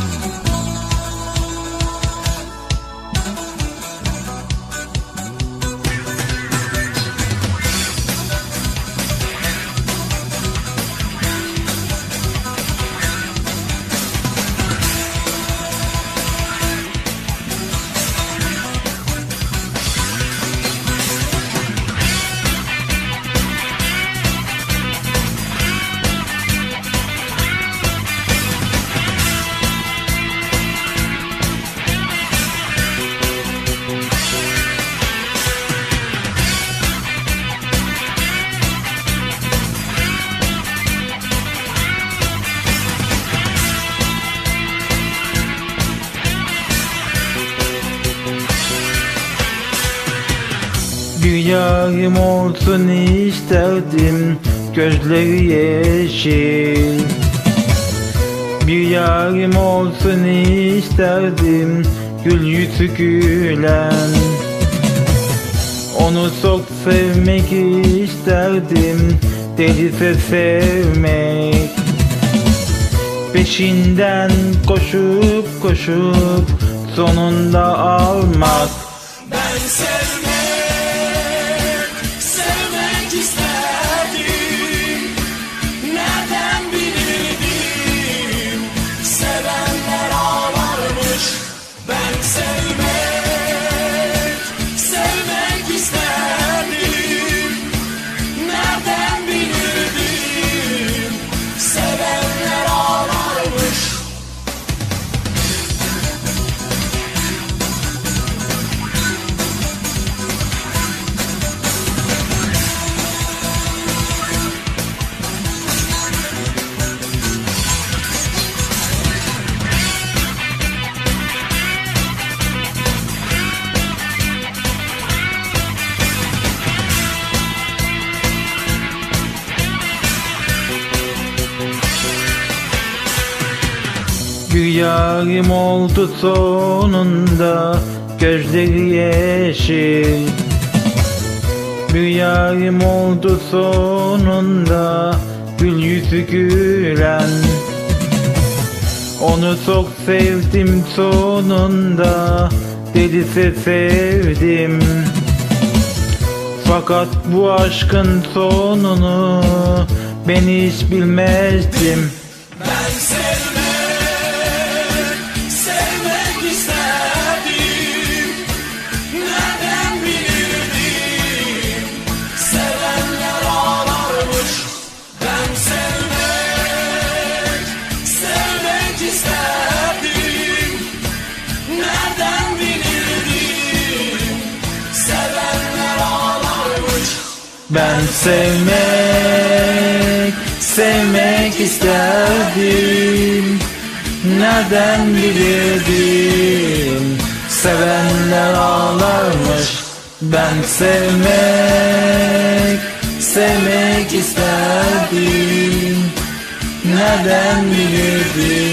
Mm. Yarim olsun isterdim Gözleri yeşil. Bir yarim olsun isterdim Gül yüzü gülen. Onu çok sevmek isterdim Delice sevmek. Peşinden koşup koşup Sonunda almak. Ben sevmek Bir yarim oldu sonunda Gözleri yeşil. Bir yarim oldu sonunda Gül yüzü gülen. Onu çok sevdim sonunda Delice sevdim. Fakat bu aşkın sonunu Ben hiç bilmezdim. Ben sevmek, Ben sevmek, sevmek isterdim. Nereden bilirdim? Sevenler ağlarmış. Ben sevmek, sevmek isterdim. Nereden bilirdim